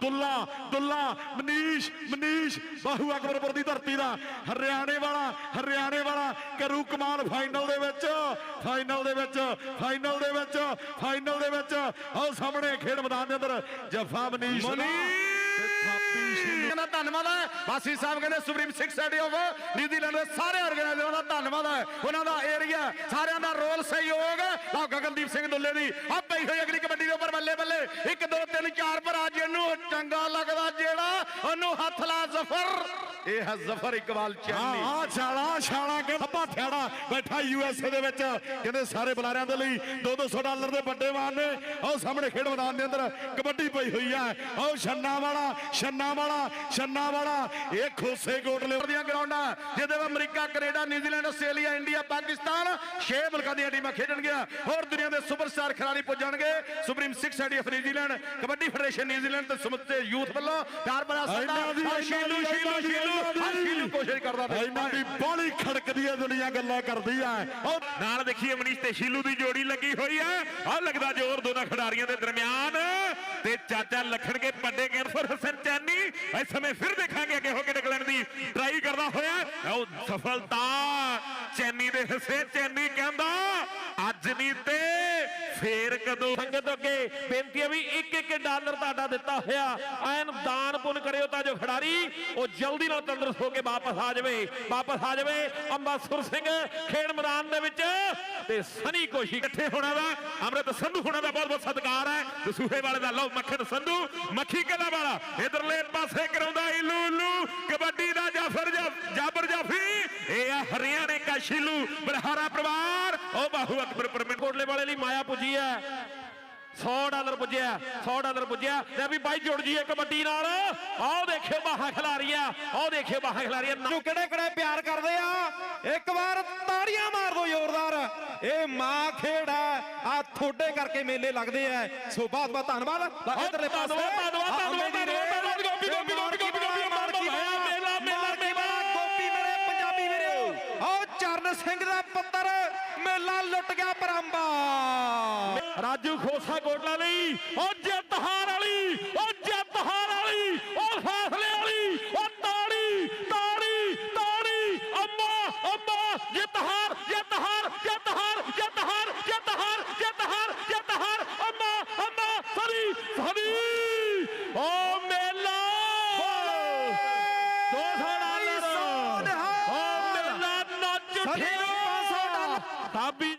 ਦੁੱਲਾ ਦੁੱਲਾ, ਮਨੀਸ਼ ਮਨੀਸ਼, ਬਾਹੂ ਅਕਬਰਪੁਰ ਦੀ ਧਰਤੀ ਦਾ ਹਰਿਆਣੇ ਵਾਲਾ ਹਰਿਆਣੇ ਵਾਲਾ ਕਰੂ ਕਮਾਲ ਫਾਈਨਲ ਦੇ ਵਿੱਚ ਫਾਈਨਲ ਦੇ ਵਿੱਚ ਫਾਈਨਲ ਦੇ ਵਿੱਚ ਫਾਈਨਲ ਦੇ ਵਿੱਚ ਆਓ ਸਾਹਮਣੇ ਖੇਡ ਮੈਦਾਨ ਦੇ ਅੰਦਰ ਜਫਾ ਮਨੀਸ਼ ਮਨੀਸ਼! ਤੇ ਧੰਨਵਾਦ ਹੈ। ਵਾਸੀ ਸਾਹਿਬ ਕਹਿੰਦੇ Supreme Sikh Society of New Zealand ਦੇ ਸਾਰੇ ਆਰਗੇਨਾਈਜ਼ਰਾਂ ਦਾ ਧੰਨਵਾਦ ਹੈ। ਉਹਨਾਂ ਦਾ ਏਰੀਆ ਸਾਰਿਆਂ ਦਾ ਰੋਲ ਸਹਿਯੋਗ ਲਓ ਗਗਨਦੀਪ ਸਿੰਘ ਦੁੱਲੇ ਦੀ। ਆ ਪਈ ਹੋਈ ਅਗਲੀ ਕਬੱਡੀ ਦੇ ਉੱਪਰ ਬੱਲੇ ਬੱਲੇ। 1 2 3 4 ਪਰ ਅੱਜ ਇਹਨੂੰ ਚੰਗਾ ਲੱਗਦਾ ਜਿਹੜਾ ਉਹਨੂੰ ਹੱਥ ਲਾ ਜ਼ਫਰ। ਇਹ ਹੈ ਜ਼ਫਰ ਇਕਬਾਲ ਹਾਂ ਚੰਨੀ ਆ ਛਾਲਾ ਛਾਲਾ ਕੇ ਥੱਪਾ ਥਿਆੜਾ ਬੈਠਾ ਯੂਐਸਏ ਦੇ ਵਿੱਚ। ਕਹਿੰਦੇ ਸਾਰੇ ਬੁਲਾਰਿਆਂ ਦੇ ਲਈ 2-200 ਡਾਲਰ ਦੇ ਵੱਡੇ ਮਾਨ ਨੇ। ਆਓ ਸਾਹਮਣੇ ਖੇਡ ਮੈਦਾਨ ਦੇ ਅੰਦਰ ਕਬੱਡੀ ਪਈ ਹੋਈ ਹੈ ਆਓ ਛੰਨਾ ਵਾਲਾ ਛੰਨਾ ਵਾਲਾ ਛੰਨਾ ਵਾਲਾ। ਇਹ ਖੋਸੇ ਕੋਟਲੇ ਦੀਆਂ ਗਰਾਊਂਡਾਂ ਜਿਹਦੇ ਵਿੱਚ America Canada New Zealand Australia India Pakistan ਛੇ ਮੁਲਕਾਂ ਦੀਆਂ ਟੀਮਾਂ ਖੇਡਣਗੀਆਂ ਹੋਰ ਦੁਨੀਆ ਦੇ ਸੁਪਰਸਟਾਰ ਖਿਡਾਰੀ ਪੁੱਜਣਗੇ। Supreme Sikh Society of New Zealand kabaddi Federation New Zealand ਤੇ ਸਮੁੱਚੇ ਯੂਥ ਵੱਲੋਂ। ਪਿਆਰ ਭਰਾ ਇਹਨਾਂ ਦੀ- ਸਤਿਕਾਰ ਸ਼ੀਲੂ ਸ਼ੀਲੂ ਸ਼ੀਲੂ ਸ਼ੀਲੂ ਕੋਸ਼ਿਸ਼ ਕਰਦਾ ਰਿਹਾ। ਇਹਨਾਂ ਦੀ ਬਾਲੀ ਖੜਕਦੀ ਹੈ ਦੁਨੀਆ ਗੱਲਾਂ ਕਰਦੀ ਆਓ ਨਾਲ ਦੇਖੀਏ ਮਨੀਸ਼ ਤੇ ਸ਼ੀਲੂ ਦੀ ਜੋੜੀ ਲੱਗੀ ਹੋਈ ਹੈ ਆ ਲੱਗਦਾ ਜ਼ੋਰ ਦੋਨਾਂ ਖਿਡਾਰੀਆਂ ਦੇ ਦਰਮਿਆਨ। ਤੇ ਚਾਚਾ ਲਖਣ ਕੇ ਪੱਡੇ ਕੈਂਸਰ ਹਸਨ ਚੈਨੀ। ਇਸ ਸਮੇਂ ਫਿਰ ਦੇਖਾਂਗੇ ਅੱਗੇ ਹੋ ਕੇ ਨਿਕਲਣ ਦੀ ਟਰਾਈ ਕਰਦਾ ਹੋਇਆ। ਉਹ ਸਫਲਤਾ। ਚੈਨੀ ਦੇ ਹਿੱਸੇ ਚੈਨੀ ਕਹਿੰਦਾ ਅੱਜ ਨਹੀਂ ਤੇ ਫੇਰ ਕਦੋਂ ਸੰਗਤ ਅੱਗੇ ਬੇਨਤੀ ਹੈ ਵੀ ਇੱਕ ਇੱਕ ਡਾਲਰ ਤੁਹਾਡਾ ਦਿੱਤਾ ਹੋਇਆ, ਐਨ ਦਾਨ ਪੁੰਨ ਕਰਿਓ ਤਾਂ ਜੋ ਖਿਡਾਰੀ ਉਹ ਜਲਦੀ ਨਾਲ ਤੰਦਰੁਸਤ ਹੋ ਕੇ ਵਾਪਸ ਆ ਜਾਵੇ, ਵਾਪਸ ਆ ਜਾਵੇ। ਅੰਬਾਸੁਰ ਸਿੰਘ ਖੇਡ ਮੈਦਾਨ ਦੇ ਵਿੱਚ ਤੇ ਸਨੀ ਕੋਸ਼ੀ ਇਕੱਠੇ ਹੋਣਾ ਦਾ, ਅੰਮ੍ਰਿਤ ਸੰਧੂ ਹੋਣਾ ਦਾ ਬਹੁਤ ਬਹੁਤ ਸਤਿਕਾਰ ਹੈ। ਦਸੂਹੇ ਵਾਲੇ ਦਾ ਲਓ ਮੱਖਣ ਸੰਧੂ, ਮੱਖੀ ਕਲਾ ਵਾਲਾ, ਇਧਰਲੇ ਪਾਸੇ ਕਰਾਉਂਦਾ ਇਲੂ ਇਲੂ ਕਬੱਡੀ ਦਾ ਜਾਫਰ ਜਾਬਰ ਜਾਫੀ, ਇਹ ਆ ਹਰਿਆਣੇ ਕਾ ਸ਼ੀਲੂ ਬਲਹਾਰਾ ਪਰਿਵਾਰ। ਉਹ ਬਾਹੂ ਅਕਬਰ ਪਰਮਿਟ ਕੋਟਲੇ ਵਾਲੇ ਲਈ ਮਾਇਆ ਪੁੱਜੀ ਹੈ 100 ਡਾਲਰ ਪੁੱਜਿਆ 100 ਡਾਲਰ ਪੁੱਜਿਆ। ਲੈ ਵੀ ਬਾਈ ਜੁੜ ਜੀਏ ਕਬੱਡੀ ਨਾਲ। ਆਓ ਦੇਖਿਓ ਬਾਹਾਂ ਖਿਲਾਰੀਆਂ ਆਓ ਦੇਖਿਓ ਬਾਹਾਂ ਖਿਲਾਰੀਆਂ। ਨੂੰ ਕਿਹੜੇ ਕਿਹੜੇ ਪਿਆਰ ਕਰਦੇ ਆ? ਇੱਕ ਵਾਰ ਤਾੜੀਆਂ ਮਾਰ ਦੋ ਜ਼ੋਰਦਾਰ। ਇਹ ਮਾਂ ਖੇਡ ਹੈ। ਆ ਥੋੜੇ ਕਰਕੇ ਮੇਲੇ ਲੱਗਦੇ ਆ ਸੋ ਬਹੁਤ ਬਹੁਤ ਧੰਨਵਾਦ। ਇਧਰਲੇ ਪਾਸੇ। ਧੰਨਵਾਦ, ਧੰਨਵਾਦ, ਗੋਪੀ, ਗੋਪੀ, ਸਿੰਘ ਦਾ ਪੁੱਤਰ ਮੇਲਾ ਲੁੱਟ ਗਿਆ ਪਰਾਂਬਾ। ਰਾਜੂ ਖੋਸਾ ਕੋਟਲਾ ਲਈ, ਉਹ ਜਿੱਤ ਹਾਰ ਵਾਲੀ, ਉਹ ਜਿੱਤ ਹਾਰ ਵਾਲੀ, ਉਹ ਫੈਸਲੇ ਵਾਲੀ, ਉਹ ਤਾੜੀ ਤਾੜੀ ਤਾੜੀ। ਅੰਮਾ ਅੰਮਾ ਜਿੱਤ ਹਾਰ ਜਿੱਤ ਹਾਰ ਜਿੱਤ ਹਾਰ ਜਿੱਤ ਹਾਰ ਜਿੱਤ ਹਾਰ ਜਿੱਤ ਹਾਰ ਜਿੱਤ ਹਾਰ। ਅੰਮਾ ਅੰਮਾ ਸਰੀ ਸਰੀ ਉਹ ਮੇਲਾ 200 ਡਾਲਰ ਉਹ